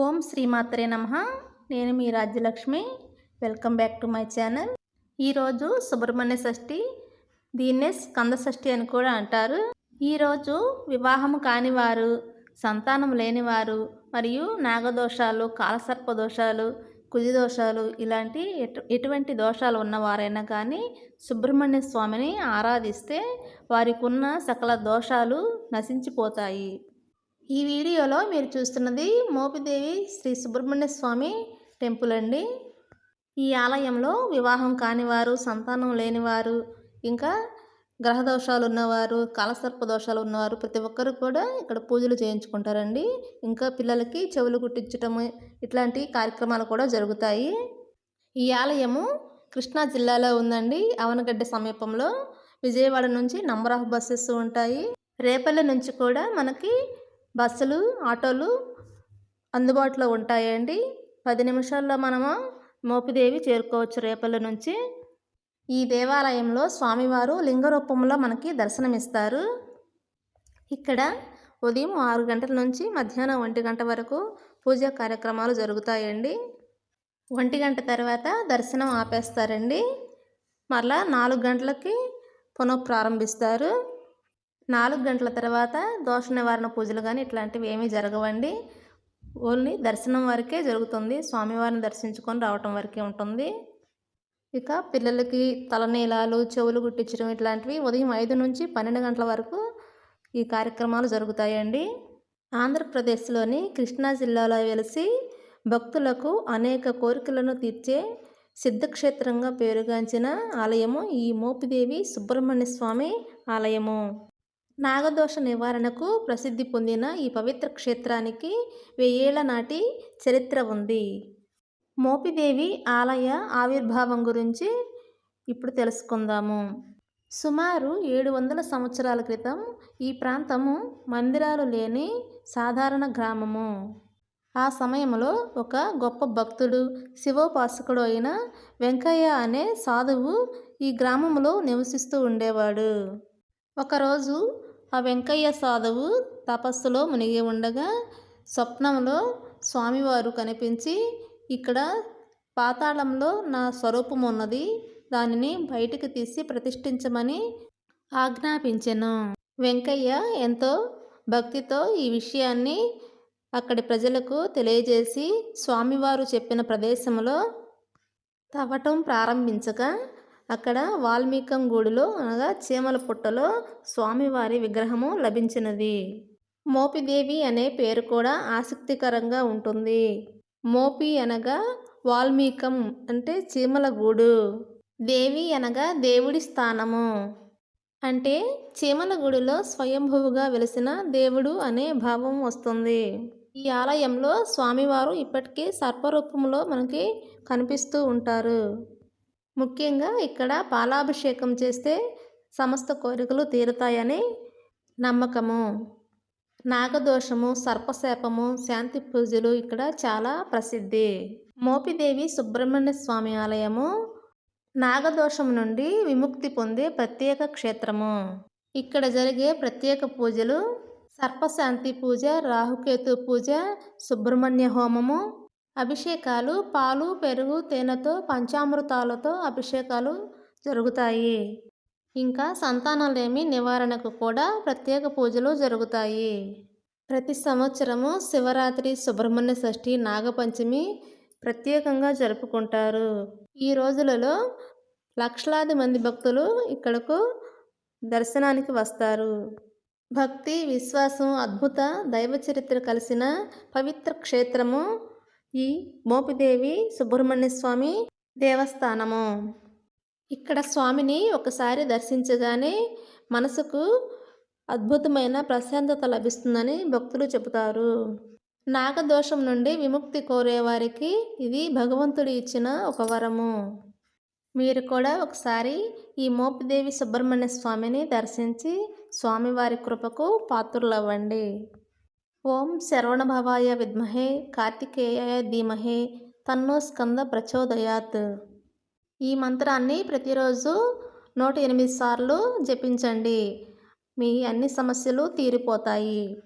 ఓం శ్రీమాత్రే నమ. నేను మీ Rajyalakshmi. Welcome back to my channel. ఈరోజు సుబ్రహ్మణ్య షష్ఠి దీన్నే స్కంద షష్ఠి అని కూడా అంటారు. ఈరోజు వివాహం కాని వారు సంతానం లేనివారు మరియు నాగదోషాలు కాలసర్ప దోషాలు కుజి దోషాలు ఇలాంటి ఎటు ఎటువంటి దోషాలు ఉన్నవారైనా కానీ సుబ్రహ్మణ్య స్వామిని ఆరాధిస్తే వారికి ఉన్న సకల దోషాలు నశించిపోతాయి. ఈ వీడియోలో మీరు చూస్తున్నది మోపిదేవి శ్రీ సుబ్రహ్మణ్య స్వామి టెంపుల్ అండి. ఈ ఆలయంలో వివాహం కానివారు సంతానం లేనివారు ఇంకా గ్రహ దోషాలు ఉన్నవారు కాలసర్ప దోషాలు ఉన్నవారు ప్రతి ఒక్కరు కూడా ఇక్కడ పూజలు చేయించుకుంటారండి. ఇంకా పిల్లలకి చెవులు కుట్టించటం ఇట్లాంటి కార్యక్రమాలు కూడా జరుగుతాయి. ఈ ఆలయము కృష్ణా జిల్లాలో ఉందండి అవనగడ్డ సమీపంలో. విజయవాడ నుంచి నంబర్ ఆఫ్ బస్సెస్ ఉంటాయి. రేపల్లి నుంచి కూడా మనకి బస్సులు ఆటోలు అందుబాటులో ఉంటాయండి. పది నిమిషాల్లో మనము మోపిదేవి చేరుకోవచ్చు రేపల నుంచి. ఈ దేవాలయంలో స్వామివారు లింగ రూపంలో మనకి దర్శనమిస్తారు. ఇక్కడ ఉదయం ఆరు గంటల నుంచి మధ్యాహ్నం ఒంటి గంట వరకు పూజా కార్యక్రమాలు జరుగుతాయండి. ఒంటి గంట తర్వాత దర్శనం ఆపేస్తారండి. మరలా నాలుగు గంటలకి పునఃప్రారంభిస్తారు. నాలుగు గంటల తర్వాత దోష నివారణ పూజలు కానీ ఇట్లాంటివి ఏమీ జరగవండి. ఓన్లీ దర్శనం వరకే జరుగుతుంది. స్వామివారిని దర్శించుకొని రావటం వరకే ఉంటుంది. ఇక పిల్లలకి తలనీలాలు చెవులు కుట్టించడం ఇట్లాంటివి ఉదయం ఐదు నుంచి పన్నెండు గంటల వరకు ఈ కార్యక్రమాలు జరుగుతాయండి. ఆంధ్రప్రదేశ్లోని కృష్ణా జిల్లాలో వెలిసి భక్తులకు అనేక కోరికలను తీర్చే సిద్ధక్షేత్రంగా పేరుగాంచిన ఆలయము ఈ మోపిదేవి సుబ్రహ్మణ్య స్వామి ఆలయము. నాగదోష నివారణకు ప్రసిద్ధి పొందిన ఈ పవిత్ర క్షేత్రానికి వెయ్యేళ్ళ నాటి చరిత్ర ఉంది. మోపిదేవి ఆలయ ఆవిర్భావం గురించి ఇప్పుడు తెలుసుకుందాము. సుమారు ఏడు వందల సంవత్సరాల క్రితం ఈ ప్రాంతము మందిరాలు లేని సాధారణ గ్రామము. ఆ సమయంలో ఒక గొప్ప భక్తుడు శివోపాసకుడు అయిన వెంకయ్య అనే సాధువు ఈ గ్రామంలో నివసిస్తూ ఉండేవాడు. ఒకరోజు ఆ వెంకయ్య సాధువు తపస్సులో మునిగి ఉండగా స్వప్నంలో స్వామివారు కనిపించి ఇక్కడ పాతాళంలో నా స్వరూపం ఉన్నది. దానిని బయటికి తీసి ప్రతిష్ఠించమని ఆజ్ఞాపించెను. వెంకయ్య ఎంతో భక్తితో ఈ విషయాన్ని అక్కడి ప్రజలకు తెలియజేసి స్వామివారు చెప్పిన ప్రదేశంలో తవ్వటం ప్రారంభించగా అక్కడ వాల్మీకం గూడులో అనగా చీమల పుట్టలో స్వామివారి విగ్రహము లభించినది. మోపిదేవి అనే పేరు కూడా ఆసక్తికరంగా ఉంటుంది. మోపి అనగా వాల్మీకం అంటే చీమల గూడు. దేవి అనగా దేవుడి స్థానము. అంటే చీమల గుడిలో స్వయంభువుగా వెలిసిన దేవుడు అనే భావం వస్తుంది. ఈ ఆలయంలో స్వామివారు ఇప్పటికీ సర్పరూపంలో మనకి కనిపిస్తూ ఉంటారు. ముఖ్యంగా ఇక్కడ పాలాభిషేకం చేస్తే సమస్త కోరికలు తీరుతాయని నమ్మకము. నాగదోషము సర్పశాపము శాంతి పూజలు ఇక్కడ చాలా ప్రసిద్ధి. మోపిదేవి సుబ్రహ్మణ్య స్వామి ఆలయము నాగదోషం నుండి విముక్తి పొందే ప్రత్యేక క్షేత్రము. ఇక్కడ జరిగే ప్రత్యేక పూజలు సర్పశాంతి పూజ రాహుకేతు పూజ సుబ్రహ్మణ్య హోమము అభిషేకాలు పాలు పెరుగు తేనెతో పంచామృతాలతో అభిషేకాలు జరుగుతాయి. ఇంకా సంతానలేమి నివారణకు కూడా ప్రత్యేక పూజలు జరుగుతాయి. ప్రతి సంవత్సరము శివరాత్రి సుబ్రహ్మణ్య షష్ఠి నాగపంచమి ప్రత్యేకంగా జరుపుకుంటారు. ఈ రోజులలో లక్షలాది మంది భక్తులు ఇక్కడకు దర్శనానికి వస్తారు. భక్తి విశ్వాసం అద్భుత దైవ చరిత్ర కలిసిన పవిత్ర క్షేత్రము ఈ మోపిదేవి సుబ్రహ్మణ్య స్వామి దేవస్థానము. ఇక్కడ స్వామిని ఒకసారి దర్శించగానే మనసుకు అద్భుతమైన ప్రశాంతత లభిస్తుందని భక్తులు చెబుతారు. నాగదోషం నుండి విముక్తి కోరేవారికి ఇది భగవంతుడు ఇచ్చిన ఒక వరము. మీరు కూడా ఒకసారి ఈ మోపిదేవి సుబ్రహ్మణ్య స్వామిని దర్శించి స్వామివారి కృపకు పాత్రులవ్వండి. ఓం శరవణభవాయ విద్మహే కార్తికేయ ధీమహే తన్నో స్కంద ప్రచోదయాత్. ఈ మంత్రాన్ని ప్రతిరోజు నూట ఎనిమిది సార్లు జపించండి. మీ అన్ని సమస్యలు తీరిపోతాయి.